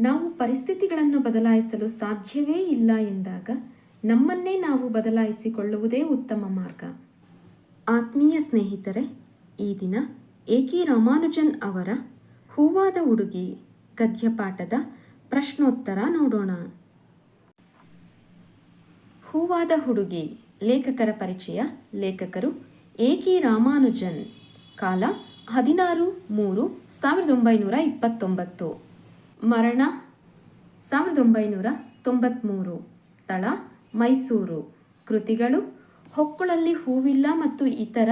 ನಾವು ಪರಿಸ್ಥಿತಿಗಳನ್ನು ಬದಲಾಯಿಸಲು ಸಾಧ್ಯವೇ ಇಲ್ಲ ಎಂದಾಗ ನಮ್ಮನ್ನೇ ನಾವು ಬದಲಾಯಿಸಿಕೊಳ್ಳುವುದೇ ಉತ್ತಮ ಮಾರ್ಗ. ಆತ್ಮೀಯ ಸ್ನೇಹಿತರೆ, ಈ ದಿನ ಏಕಿ ರಾಮಾನುಜನ್ ಅವರ ಹೂವಾದ ಹುಡುಗಿ ಗದ್ಯಪಾಠದ ಪ್ರಶ್ನೋತ್ತರ ನೋಡೋಣ. ಹೂವಾದ ಹುಡುಗಿ ಲೇಖಕರ ಪರಿಚಯ. ಲೇಖಕರು ಏಕಿ ರಾಮಾನುಜನ್. ಕಾಲ ಹದಿನಾರು ಮೂರು ಸಾವಿರದ ಒಂಬೈನೂರ ಇಪ್ಪತ್ತೊಂಬತ್ತು. ಮರಣ, ಸಾವಿರದ ಒಂಬೈನೂರ ತೊಂಬತ್ತ್ಮೂರು ಸ್ಥಳ, ಮೈಸೂರು. ಕೃತಿಗಳು, ಹೊಕ್ಕುಳಲ್ಲಿ ಹೂವಿಲ್ಲ ಮತ್ತು ಇತರ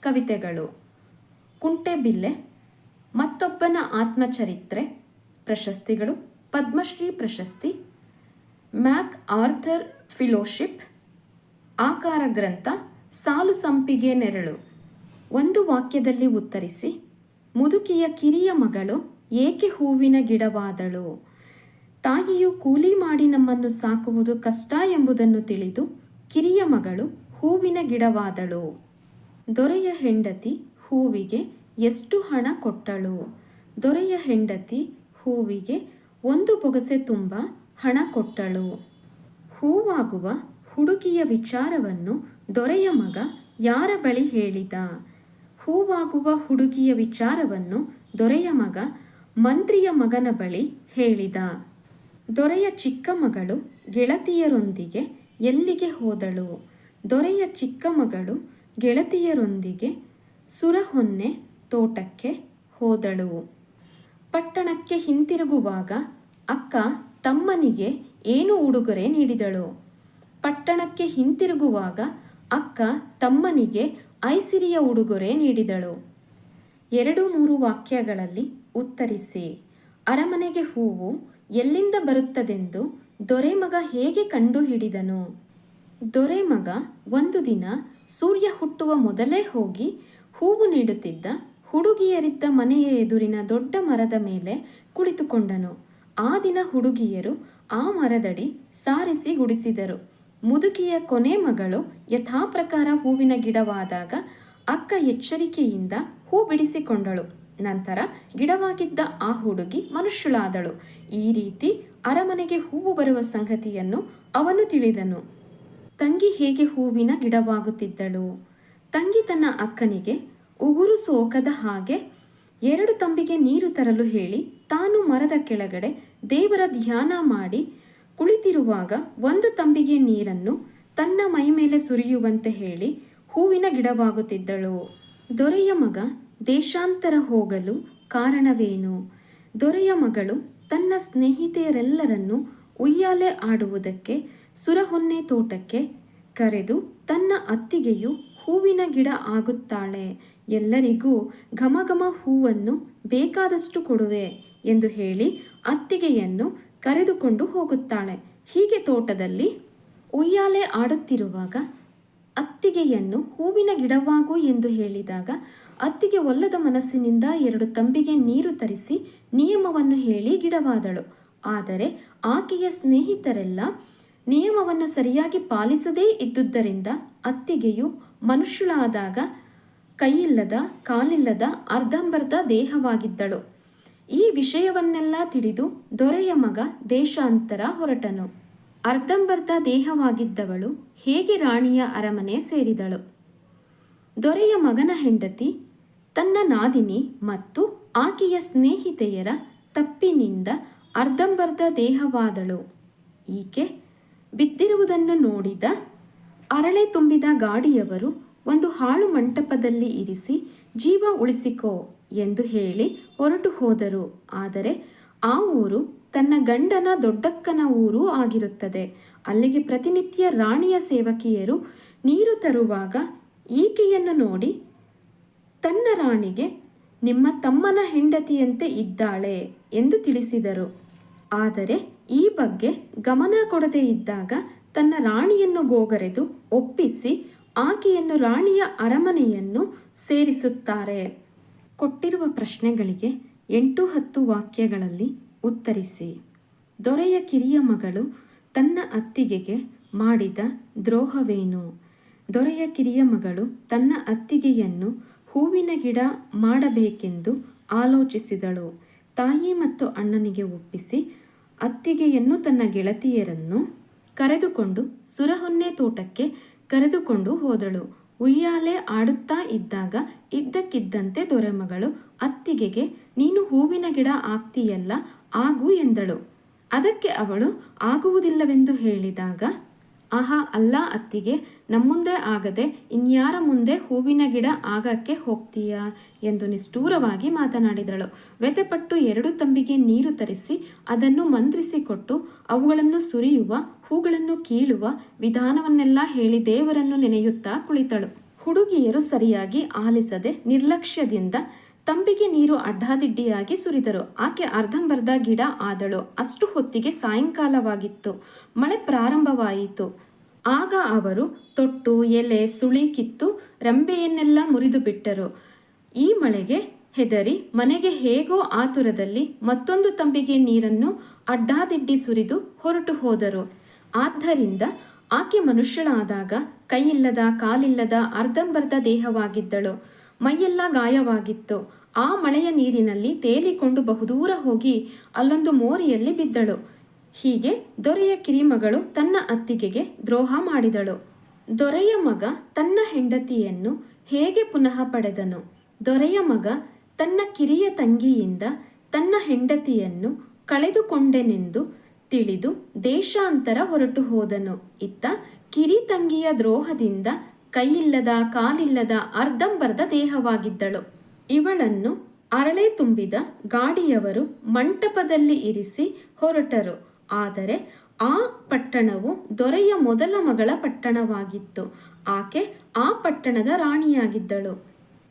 ಕವಿತೆಗಳು. ಕುಂಟೆಬಿಲ್ಲೆ ಮತ್ತೊಬ್ಬನ ಆತ್ಮಚರಿತ್ರೆ. ಪ್ರಶಸ್ತಿಗಳು, ಪದ್ಮಶ್ರೀ ಪ್ರಶಸ್ತಿ. MacArthur fellowship. ಆಕಾರ ಗ್ರಂಥ, ಸಾಲು ಸಂಪಿಗೆ ನೆರಳು. ಒಂದು ವಾಕ್ಯದಲ್ಲಿ ಉತ್ತರಿಸಿ, ಮುದುಕಿಯ ಕಿರಿಯ ಮಗಳು ಏಕೆ ಹೂವಿನ ಗಿಡವಾದಳು? ತಾಯಿಯು ಕೂಲಿ ಮಾಡಿ ನಮ್ಮನ್ನು ಸಾಕುವುದು ಕಷ್ಟ ಎಂಬುದನ್ನು ತಿಳಿದು ಕಿರಿಯ ಮಗಳು ಹೂವಿನ ಗಿಡವಾದಳು. ದೊರೆಯ ಹೆಂಡತಿ ಹೂವಿಗೆ ಎಷ್ಟು ಹಣ ಕೊಟ್ಟಳು? ದೊರೆಯ ಹೆಂಡತಿ ಹೂವಿಗೆ ಒಂದು ಬೊಗಸೆ ತುಂಬ ಹಣ ಕೊಟ್ಟಳು. ಹೂವಾಗುವ ಹುಡುಗಿಯ ವಿಚಾರವನ್ನು ದೊರೆಯ ಮಗ ಯಾರ ಬಳಿ ಹೇಳಿದ? ಹೂವಾಗುವ ಹುಡುಗಿಯ ವಿಚಾರವನ್ನು ದೊರೆಯ ಮಗ ಮಂತ್ರಿಯ ಮಗನ ಬಳಿ ಹೇಳಿದ, ದೊರೆಯ ಚಿಕ್ಕ ಮಗಳು ಗೆಳತಿಯರೊಂದಿಗೆ ಎಲ್ಲಿಗೆ ಹೋದಳು? ದೊರೆಯ ಚಿಕ್ಕ ಮಗಳು ಗೆಳತಿಯರೊಂದಿಗೆ ಸುರಹೊನ್ನೆ ತೋಟಕ್ಕೆ ಹೋದಳು. ಪಟ್ಟಣಕ್ಕೆ ಹಿಂತಿರುಗುವಾಗ ಅಕ್ಕ ತಮ್ಮನಿಗೆ ಏನು ಉಡುಗೊರೆ ನೀಡಿದಳು? ಪಟ್ಟಣಕ್ಕೆ ಹಿಂತಿರುಗುವಾಗ ಅಕ್ಕ ತಮ್ಮನಿಗೆ ಐಸಿರಿಯ ಉಡುಗೊರೆ ನೀಡಿದಳು. ಎರಡು ಮೂರು ವಾಕ್ಯಗಳಲ್ಲಿ ಉತ್ತರಿಸಿ, ಅರಮನೆಗೆ ಹೂವು ಎಲ್ಲಿಂದ ಬರುತ್ತದೆಂದು ದೊರೆಮಗ ಹೇಗೆ ಕಂಡುಹಿಡಿದನು? ದೊರೆಮಗ ಒಂದು ದಿನ ಸೂರ್ಯ ಹುಟ್ಟುವ ಮೊದಲೇ ಹೋಗಿ ಹೂವು ನೀಡುತ್ತಿದ್ದ ಹುಡುಗಿಯರಿದ್ದ ಮನೆಯ ಎದುರಿನ ದೊಡ್ಡ ಮರದ ಮೇಲೆ ಕುಳಿತುಕೊಂಡನು. ಆ ದಿನ ಹುಡುಗಿಯರು ಆ ಮರದಡಿ ಸಾರಿಸಿ ಗುಡಿಸಿದರು. ಮುದುಕಿಯ ಕೊನೆ ಮಗಳು ಯಥಾಪ್ರಕಾರ ಹೂವಿನ ಗಿಡವಾದಾಗ ಅಕ್ಕ ಎಚ್ಚರಿಕೆಯಿಂದ ಹೂ ಬಿಡಿಸಿಕೊಂಡಳು. ನಂತರ ಗಿಡವಾಗಿದ್ದ ಆ ಹುಡುಗಿ ಮನುಷ್ಯಳಾದಳು. ಈ ರೀತಿ ಅರಮನೆಗೆ ಹೂವು ಬರುವ ಸಂಗತಿಯನ್ನು ಅವನು ತಿಳಿದನು. ತಂಗಿ ಹೇಗೆ ಹೂವಿನ ಗಿಡವಾಗುತ್ತಿದ್ದಳು? ತಂಗಿ ತನ್ನ ಅಕ್ಕನಿಗೆ, ಉಗುರು ಸೋಕದ ಹಾಗೆ ಎರಡು ತಂಬಿಗೆ ನೀರು ತರಲು ಹೇಳಿ ತಾನು ಮರದ ಕೆಳಗಡೆ ದೇವರ ಧ್ಯಾನ ಮಾಡಿ ಕುಳಿತಿರುವಾಗ ಒಂದು ತಂಬಿಗೆ ನೀರನ್ನು ತನ್ನ ಮೈ ಮೇಲೆ ಸುರಿಯುವಂತೆ ಹೇಳಿ ಹೂವಿನ ಗಿಡವಾಗುತ್ತಿದ್ದಳು. ದೊರೆಯ ಮಗ ದೇಶಾಂತರ ಹೋಗಲು ಕಾರಣವೇನು? ದೊರೆಯ ಮಗಳು ತನ್ನ ಸ್ನೇಹಿತೆಯರೆಲ್ಲರನ್ನು ಉಯ್ಯಾಲೆ ಆಡುವುದಕ್ಕೆ, ಸುರಹೊನ್ನೆ ತೋಟಕ್ಕೆ ಕರೆದು ತನ್ನ ಅತ್ತಿಗೆಯು ಹೂವಿನ ಗಿಡ ಆಗುತ್ತಾಳೆ. ಎಲ್ಲರಿಗೂ ಘಮಘಮ ಹೂವನ್ನು ಬೇಕಾದಷ್ಟು ಕೊಡುವೆ ಎಂದು ಹೇಳಿ ಅತ್ತಿಗೆಯನ್ನು ಕರೆದುಕೊಂಡು ಹೋಗುತ್ತಾಳೆ. ಹೀಗೆ ತೋಟದಲ್ಲಿ ಉಯ್ಯಾಲೆ ಆಡುತ್ತಿರುವಾಗ ಅತ್ತಿಗೆಯನ್ನು ಹೂವಿನ ಗಿಡವಾಗು ಎಂದು ಹೇಳಿದಾಗ, ಅತ್ತಿಗೆ ಒಲ್ಲದ ಮನಸ್ಸಿನಿಂದ ಎರಡು ತಂಬಿಗೆ ನೀರು ತರಿಸಿ ನಿಯಮವನ್ನು ಹೇಳಿ ಗಿಡವಾದಳು. ಆದರೆ ಆಕೆಯ ಸ್ನೇಹಿತರೆಲ್ಲ ನಿಯಮವನ್ನು ಸರಿಯಾಗಿ ಪಾಲಿಸದೇ ಇದ್ದುದರಿಂದ ಅತ್ತಿಗೆಯು ಮನುಷ್ಯಳಾದಾಗ ಕೈಯಿಲ್ಲದ, ಕಾಲಿಲ್ಲದ, ಅರ್ಧಂಬರ್ಧ ದೇಹವಾಗಿದ್ದಳು. ಈ ವಿಷಯವನ್ನೆಲ್ಲ ತಿಳಿದು ದೊರೆಯ ಮಗ ದೇಶಾಂತರ ಹೊರಟನು. ಅರ್ಧಂಬರ್ಧ ದೇಹವಾಗಿದ್ದವಳು ಹೇಗೆ ರಾಣಿಯ ಅರಮನೆ ಸೇರಿದಳು? ದೊರೆಯ ಮಗನ ಹೆಂಡತಿ, ತನ್ನ ನಾದಿನಿ ಮತ್ತು ಆಕೆಯ ಸ್ನೇಹಿತೆಯರ ತಪ್ಪಿನಿಂದ ಅರ್ಧಂಬರ್ಧ ದೇಹವಾದಳು. ಈಕೆ ಬಿದ್ದಿರುವುದನ್ನು ನೋಡಿದ ಅರಳೆ ತುಂಬಿದ ಗಾಡಿಯವರು ಒಂದು ಹಾಳು ಮಂಟಪದಲ್ಲಿ ಇರಿಸಿ ಜೀವ ಉಳಿಸಿಕೋ ಎಂದು ಹೇಳಿ ಹೊರಟು ಹೋದರು. ಆದರೆ ಆ ಊರು ತನ್ನ ಗಂಡನ ದೊಡ್ಡಕ್ಕನ ಊರು ಆಗಿರುತ್ತದೆ. ಅಲ್ಲಿಗೆ ಪ್ರತಿನಿತ್ಯ ರಾಣಿಯ ಸೇವಕಿಯರು ನೀರು ತರುವಾಗ ಈಕೆಯನ್ನು ನೋಡಿ, ತನ್ನ ರಾಣಿಗೆ ನಿಮ್ಮ ತಮ್ಮನ ಹೆಂಡತಿಯಂತೆ ಇದ್ದಾಳೆ ಎಂದು ತಿಳಿಸಿದರು. ಆದರೆ ಈ ಬಗ್ಗೆ ಗಮನ ಕೊಡದೇ ಇದ್ದಾಗ ತನ್ನ ರಾಣಿಯನ್ನು ಗೋಗರೆದು ಒಪ್ಪಿಸಿ ಆಕೆಯನ್ನು ರಾಣಿಯ ಅರಮನೆಯನ್ನು ಸೇರಿಸುತ್ತಾರೆ. ಕೊಟ್ಟಿರುವ ಪ್ರಶ್ನೆಗಳಿಗೆ ಎಂಟು ಹತ್ತು ವಾಕ್ಯಗಳಲ್ಲಿ ಉತ್ತರಿಸಿ, ದೊರೆಯ ಕಿರಿಯ ಮಗಳು ತನ್ನ ಅತ್ತಿಗೆಗೆ ಮಾಡಿದ ದ್ರೋಹವೇನು? ದೊರೆಯ ಕಿರಿಯ ಮಗಳು ತನ್ನ ಅತ್ತಿಗೆಯನ್ನು ಹೂವಿನ ಗಿಡ ಮಾಡಬೇಕೆಂದು ಆಲೋಚಿಸಿದಳು. ತಾಯಿ ಮತ್ತು ಅಣ್ಣನಿಗೆ ಒಪ್ಪಿಸಿ, ಅತ್ತಿಗೆಯನ್ನು ತನ್ನ ಗೆಳತಿಯರನ್ನು ಕರೆದುಕೊಂಡು ಸುರಹೊನ್ನೆ ತೋಟಕ್ಕೆ ಕರೆದುಕೊಂಡು ಹೋದಳು. ಉಯ್ಯಾಲೆ ಆಡುತ್ತಾ ಇದ್ದಾಗ ಇದ್ದಕ್ಕಿದ್ದಂತೆ ದೊರೆಮಗಳು, ಅತ್ತಿಗೆಗೆ ನೀನು ಹೂವಿನ ಗಿಡ ಆಗ್ತೀಯಲ್ಲ ಆಗು ಎಂದಳು. ಅದಕ್ಕೆ ಅವಳು, ಆಗುವುದಿಲ್ಲವೆಂದು ಹೇಳಿದಾಗ, ಆಹಾ, ಅಲ್ಲ ಅತ್ತಿಗೆ, ನಮ್ಮುಂದೆ ಆಗದೆ, ಇನ್ಯಾರ ಮುಂದೆ ಹೂವಿನ ಗಿಡ ಆಗಕ್ಕೆ ಹೋಗ್ತೀಯಾ? ಎಂದು ನಿಷ್ಠೂರವಾಗಿ ಮಾತನಾಡಿದಳು. ವ್ಯತೆಪಟ್ಟು ಎರಡು ತಂಬಿಗೆ ನೀರು ತರಿಸಿ, ಅದನ್ನು ಮಂತ್ರಿಸಿಕೊಟ್ಟು ಅವುಗಳನ್ನು ಸುರಿಯುವ, ಹೂಗಳನ್ನು ಕೀಳುವ ವಿಧಾನವನ್ನೆಲ್ಲ ಹೇಳಿ ದೇವರನ್ನು ನೆನೆಯುತ್ತಾ ಕುಳಿತಳು. ಹುಡುಗಿಯರು ಸರಿಯಾಗಿ ಆಲಿಸದೆ ನಿರ್ಲಕ್ಷ್ಯದಿಂದ ತಂಬಿಗೆ ನೀರು ಅಡ್ಡಾದಿಡ್ಡಿಯಾಗಿ ಸುರಿದರು. ಆಕೆ ಅರ್ಧಂಬರ್ಧ ಗಿಡ ಆದಳು. ಅಷ್ಟು ಹೊತ್ತಿಗೆ ಸಾಯಂಕಾಲವಾಗಿತ್ತು. ಮಳೆ ಪ್ರಾರಂಭವಾಯಿತು. ಆಗ ಅವರು ತೊಟ್ಟು, ಎಲೆ, ಸುಳಿ ಕಿತ್ತು ರಂಬೆಯನ್ನೆಲ್ಲ ಮುರಿದು ಬಿಟ್ಟರು. ಈ ಮಳೆಗೆ ಹೆದರಿ ಮನೆಗೆ ಹೇಗೋ ಆತುರದಲ್ಲಿ ಮತ್ತೊಂದು ತಂಬಿಗೆ ನೀರನ್ನು ಅಡ್ಡಾದಿಡ್ಡಿ ಸುರಿದು ಹೊರಟು ಹೋದರು. ಆದ್ದರಿಂದ ಆಕೆ ಮನುಷ್ಯಳಾದಾಗ ಕೈಯಿಲ್ಲದ ಕಾಲಿಲ್ಲದ ಅರ್ಧಂಬರ್ಧ ದೇಹವಾಗಿದ್ದಳು. ಮೈಯೆಲ್ಲ ಗಾಯವಾಗಿತ್ತು. ಆ ಮಳೆಯ ನೀರಿನಲ್ಲಿ ತೇಲಿಕೊಂಡು ಬಹುದೂರ ಹೋಗಿ ಅಲ್ಲೊಂದು ಮೋರಿಯಲ್ಲಿ ಬಿದ್ದಳು. ಹೀಗೆ ದೊರೆಯ ಕಿರಿಮಗಳು ತನ್ನ ಅತ್ತಿಗೆಗೆ ದ್ರೋಹ ಮಾಡಿದಳು. ದೊರೆಯ ಮಗ ತನ್ನ ಹೆಂಡತಿಯನ್ನು ಹೇಗೆ ಪುನಃ ಪಡೆದನು? ದೊರೆಯ ಮಗ ತನ್ನ ಕಿರಿಯ ತಂಗಿಯಿಂದ ತನ್ನ ಹೆಂಡತಿಯನ್ನು ಕಳೆದುಕೊಂಡೆನೆಂದು ತಿಳಿದು ದೇಶಾಂತರ ಹೊರಟು ಹೋದನು. ಇತ್ತ ಕಿರಿ ತಂಗಿಯ ದ್ರೋಹದಿಂದ ಕೈಯಿಲ್ಲದ, ಕಾಲಿಲ್ಲದ ಅರ್ಧಂಬರ್ಧ ದೇಹವಾಗಿದ್ದಳು. ಇವಳನ್ನು ಅರಳೆ ತುಂಬಿದ ಗಾಡಿಯವರು ಮಂಟಪದಲ್ಲಿ ಇರಿಸಿ ಹೊರಟರು. ಆದರೆ ಆ ಪಟ್ಟಣವು ದೊರೆಯ ಮೊದಲ ಮಗಳ ಪಟ್ಟಣವಾಗಿತ್ತು. ಆಕೆ ಆ ಪಟ್ಟಣದ ರಾಣಿಯಾಗಿದ್ದಳು.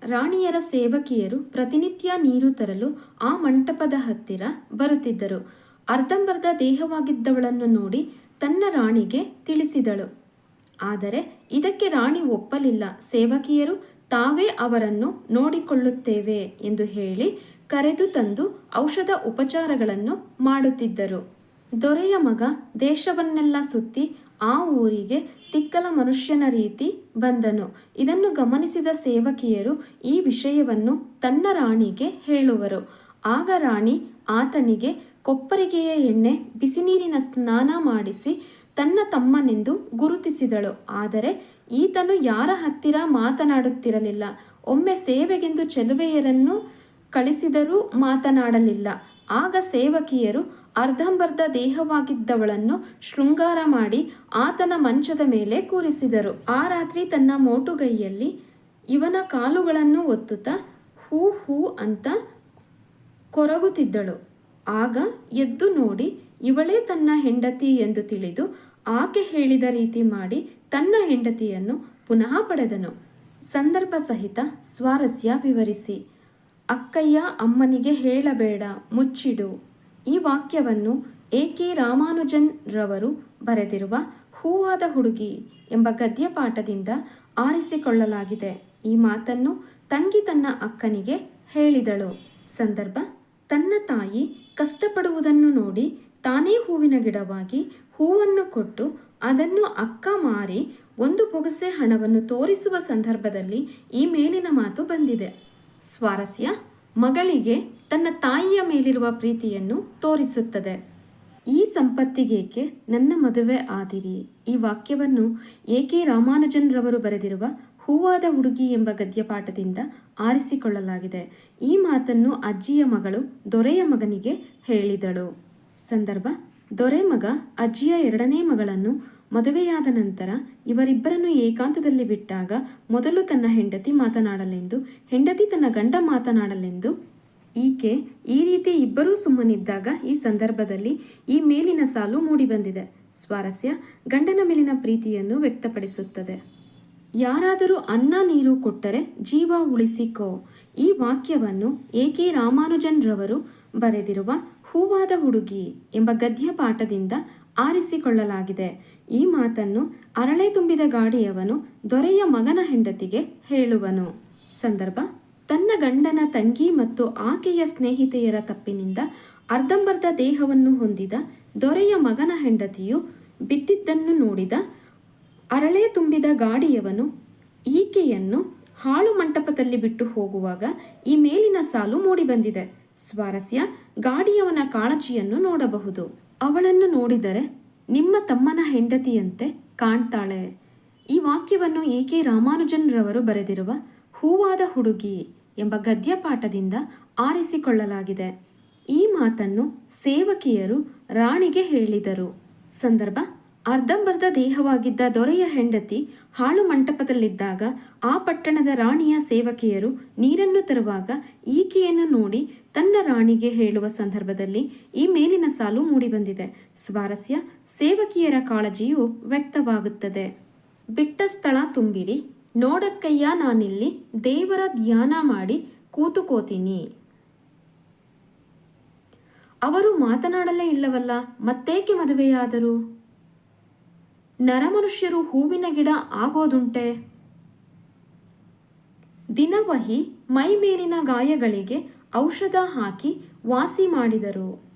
ರಾಣಿಯರ ಸೇವಕಿಯರು ಪ್ರತಿನಿತ್ಯ ನೀರು ತರಲು ಆ ಮಂಟಪದ ಹತ್ತಿರ ಬರುತ್ತಿದ್ದರು. ಅರ್ಧಂಬರ್ಧ ದೇಹವಾಗಿದ್ದವಳನ್ನು ನೋಡಿ ತನ್ನ ರಾಣಿಗೆ ತಿಳಿಸಿದಳು. ಆದರೆ ಇದಕ್ಕೆ ರಾಣಿ ಒಪ್ಪಲಿಲ್ಲ. ಸೇವಕಿಯರು ತಾವೇ ಅವರನ್ನು ನೋಡಿಕೊಳ್ಳುತ್ತೇವೆ ಎಂದು ಹೇಳಿ ಕರೆದು ತಂದು ಔಷಧ ಉಪಚಾರಗಳನ್ನು ಮಾಡುತ್ತಿದ್ದರು. ದೊರೆಯ ಮಗ ದೇಶವನ್ನೆಲ್ಲ ಸುತ್ತಿ ಆ ಊರಿಗೆ ತಿಕ್ಕಲ ಮನುಷ್ಯನ ರೀತಿ ಬಂದನು. ಇದನ್ನು ಗಮನಿಸಿದ ಸೇವಕಿಯರು ಈ ವಿಷಯವನ್ನು ತನ್ನ ರಾಣಿಗೆ ಹೇಳುವರು. ಆಗ ರಾಣಿ ಆತನಿಗೆ ಕೊಪ್ಪರಿಗೆಯ ಎಣ್ಣೆ, ಬಿಸಿನೀರಿನ ಸ್ನಾನ ಮಾಡಿಸಿ ತನ್ನ ತಮ್ಮನೆಂದು ಗುರುತಿಸಿದಳು. ಆದರೆ ಈತನು ಯಾರ ಹತ್ತಿರ ಮಾತನಾಡುತ್ತಿರಲಿಲ್ಲ. ಒಮ್ಮೆ ಸೇವೆಗೆಂದು ಚೆಲುವೆಯರನ್ನು ಕಳಿಸಿದರೂ ಮಾತನಾಡಲಿಲ್ಲ. ಆಗ ಸೇವಕಿಯರು ಅರ್ಧಂಬರ್ಧ ದೇಹವಾಗಿದ್ದವಳನ್ನು ಶೃಂಗಾರ ಮಾಡಿ ಆತನ ಮಂಚದ ಮೇಲೆ ಕೂರಿಸಿದರು. ಆ ರಾತ್ರಿ ತನ್ನ ಮೋಟುಗೈಯಲ್ಲಿ ಇವನ ಕಾಲುಗಳನ್ನು ಒತ್ತುತ್ತಾ ಹೂ ಹೂ ಅಂತ ಕೊರಗುತ್ತಿದ್ದಳು. ಆಗ ಎದ್ದು ನೋಡಿ ಇವಳೇ ತನ್ನ ಹೆಂಡತಿ ಎಂದು ತಿಳಿದು ಆಕೆ ಹೇಳಿದ ರೀತಿ ಮಾಡಿ ತನ್ನ ಹೆಂಡತಿಯನ್ನು ಪುನಃ ಪಡೆದನು. ಸಂದರ್ಭ ಸಹಿತ ಸ್ವಾರಸ್ಯ ವಿವರಿಸಿ, ಅಕ್ಕಯ್ಯ, ಅಮ್ಮನಿಗೆ ಹೇಳಬೇಡ, ಮುಚ್ಚಿಡು. ಈ ವಾಕ್ಯವನ್ನು ಎ ಕೆ ರಾಮಾನುಜನ್ ರವರು ಬರೆದಿರುವ ಹೂವಾದ ಹುಡುಗಿ ಎಂಬ ಗದ್ಯಪಾಠದಿಂದ ಆರಿಸಿಕೊಳ್ಳಲಾಗಿದೆ. ಈ ಮಾತನ್ನು ತಂಗಿ ತನ್ನ ಅಕ್ಕನಿಗೆ ಹೇಳಿದಳು. ಸಂದರ್ಭ, ತನ್ನ ತಾಯಿ ಕಷ್ಟಪಡುವುದನ್ನು ನೋಡಿ ತಾನೇ ಹೂವಿನ ಗಿಡವಾಗಿ ಹೂವನ್ನು ಕೊಟ್ಟು ಅದನ್ನು ಅಕ್ಕ ಮಾರಿ ಒಂದು ಬೊಗಸೆ ಹಣವನ್ನು ತೋರಿಸುವ ಸಂದರ್ಭದಲ್ಲಿ ಈ ಮೇಲಿನ ಮಾತು ಬಂದಿದೆ. ಸ್ವಾರಸ್ಯ ಮಗಳಿಗೆ ತನ್ನ ತಾಯಿಯ ಮೇಲಿರುವ ಪ್ರೀತಿಯನ್ನು ತೋರಿಸುತ್ತದೆ. ಈ ಸಂಪತ್ತಿಗೇಕೆ ನನ್ನ ಮದುವೆ ಆದಿರಿ? ಈ ವಾಕ್ಯವನ್ನು ಎ ಕೆ ರಾಮಾನುಜನ್ ರವರು ಬರೆದಿರುವ ಹೂವಾದ ಹುಡುಗಿ ಎಂಬ ಗದ್ಯಪಾಠದಿಂದ ಆರಿಸಿಕೊಳ್ಳಲಾಗಿದೆ. ಈ ಮಾತನ್ನು ಅಜ್ಜಿಯ ಮಗಳು ದೊರೆಯ ಮಗನಿಗೆ ಹೇಳಿದಳು. ಸಂದರ್ಭ, ದೊರೆ ಮಗ ಅಜ್ಜಿಯ ಎರಡನೇ ಮಗಳನ್ನು ಮದುವೆಯಾದ ನಂತರ ಇವರಿಬ್ಬರನ್ನು ಏಕಾಂತದಲ್ಲಿ ಬಿಟ್ಟಾಗ ಮೊದಲು ತನ್ನ ಹೆಂಡತಿ ಮಾತನಾಡಲೆಂದು, ಹೆಂಡತಿ ತನ್ನ ಗಂಡ ಮಾತನಾಡಲೆಂದು ಈಕೆ ಈ ರೀತಿ ಇಬ್ಬರೂ ಸುಮ್ಮನಿದ್ದಾಗ ಈ ಸಂದರ್ಭದಲ್ಲಿ ಈ ಮೇಲಿನ ಸಾಲು ಮೂಡಿಬಂದಿದೆ. ಸ್ವಾರಸ್ಯ ಗಂಡನ ಮೇಲಿನ ಪ್ರೀತಿಯನ್ನು ವ್ಯಕ್ತಪಡಿಸುತ್ತದೆ. ಯಾರಾದರೂ ಅನ್ನ ನೀರು ಕೊಟ್ಟರೆ ಜೀವ ಉಳಿಸಿಕೋ. ಈ ವಾಕ್ಯವನ್ನು ಎ ಕೆ ರಾಮಾನುಜನ್ ರವರು ಬರೆದಿರುವ ಹೂವಾದ ಹುಡುಗಿ ಎಂಬ ಗದ್ಯ ಪಾಠದಿಂದ ಆರಿಸಿಕೊಳ್ಳಲಾಗಿದೆ. ಈ ಮಾತನ್ನು ಅರಳೆ ತುಂಬಿದ ಗಾಡಿಯವನು ದೊರೆಯ ಮಗನ ಹೆಂಡತಿಗೆ ಹೇಳುವನು. ಸಂದರ್ಭ, ತನ್ನ ಗಂಡನ ತಂಗಿ ಮತ್ತು ಆಕೆಯ ಸ್ನೇಹಿತೆಯರ ತಪ್ಪಿನಿಂದ ಅರ್ಧಂಬರ್ಧ ದೇಹವನ್ನು ಹೊಂದಿದ ದೊರೆಯ ಮಗನ ಹೆಂಡತಿಯು ಬಿದ್ದಿದ್ದನ್ನು ನೋಡಿದ ಅರಳೆ ತುಂಬಿದ ಗಾಡಿಯವನು ಈಕೆಯನ್ನು ಹಾಳು ಮಂಟಪದಲ್ಲಿ ಬಿಟ್ಟು ಹೋಗುವಾಗ ಈ ಮೇಲಿನ ಸಾಲು ಮೂಡಿಬಂದಿದೆ ಸ್ವಾರಸ್ಯ ಗಾಡಿಯವನ ಕಾಳಜಿಯನ್ನು ನೋಡಬಹುದು. ಅವಳನ್ನು ನೋಡಿದರೆ ನಿಮ್ಮ ತಮ್ಮನ ಹೆಂಡತಿಯಂತೆ ಕಾಣ್ತಾಳೆ. ಈ ವಾಕ್ಯವನ್ನು ಎ ಕೆ ರಾಮಾನುಜನ್ರವರು ಬರೆದಿರುವ ಹೂವಾದ ಹುಡುಗಿ ಎಂಬ ಗದ್ಯಪಾಠದಿಂದ ಆರಿಸಿಕೊಳ್ಳಲಾಗಿದೆ. ಈ ಮಾತನ್ನು ಸೇವಕಿಯರು ರಾಣಿಗೆ ಹೇಳಿದರು. ಸಂದರ್ಭ ಅರ್ಧಂಬರ್ಧ ದೇಹವಾಗಿದ್ದ ದೊರೆಯ ಹೆಂಡತಿ ಹಾಳು ಮಂಟಪದಲ್ಲಿದ್ದಾಗ ಆ ಪಟ್ಟಣದ ರಾಣಿಯ ಸೇವಕಿಯರು ನೀರನ್ನು ತರುವಾಗ ಈಕೆಯನ್ನು ನೋಡಿ ತನ್ನ ರಾಣಿಗೆ ಹೇಳುವ ಸಂದರ್ಭದಲ್ಲಿ ಈ ಮೇಲಿನ ಸಾಲು ಮೂಡಿಬಂದಿದೆ. ಸ್ವಾರಸ್ಯ, ಸೇವಕಿಯರ ಕಾಳಜಿಯು ವ್ಯಕ್ತವಾಗುತ್ತದೆ. ಬಿಟ್ಟ ಸ್ಥಳ ತುಂಬಿರಿ, ನೋಡಕ್ಕಯ್ಯ ನಾನಿಲ್ಲಿ, ದೇವರ ಧ್ಯಾನ ಮಾಡಿ ಕೂತುಕೋತೀನಿ. ಅವರು ಮಾತನಾಡಲೇ ಇಲ್ಲವಲ್ಲ, ಮತ್ತೇಕೆ ಮದುವೆಯಾದರು? ನರಮನುಷ್ಯರು ಹೂವಿನ ಗಿಡ ಆಗೋದುಂಟೆ? ದಿನವಹಿ ಮೈ ಮೇಲಿನ ಗಾಯಗಳಿಗೆ ಔಷಧ ಹಾಕಿ ವಾಸಿ ಮಾಡಿದರು.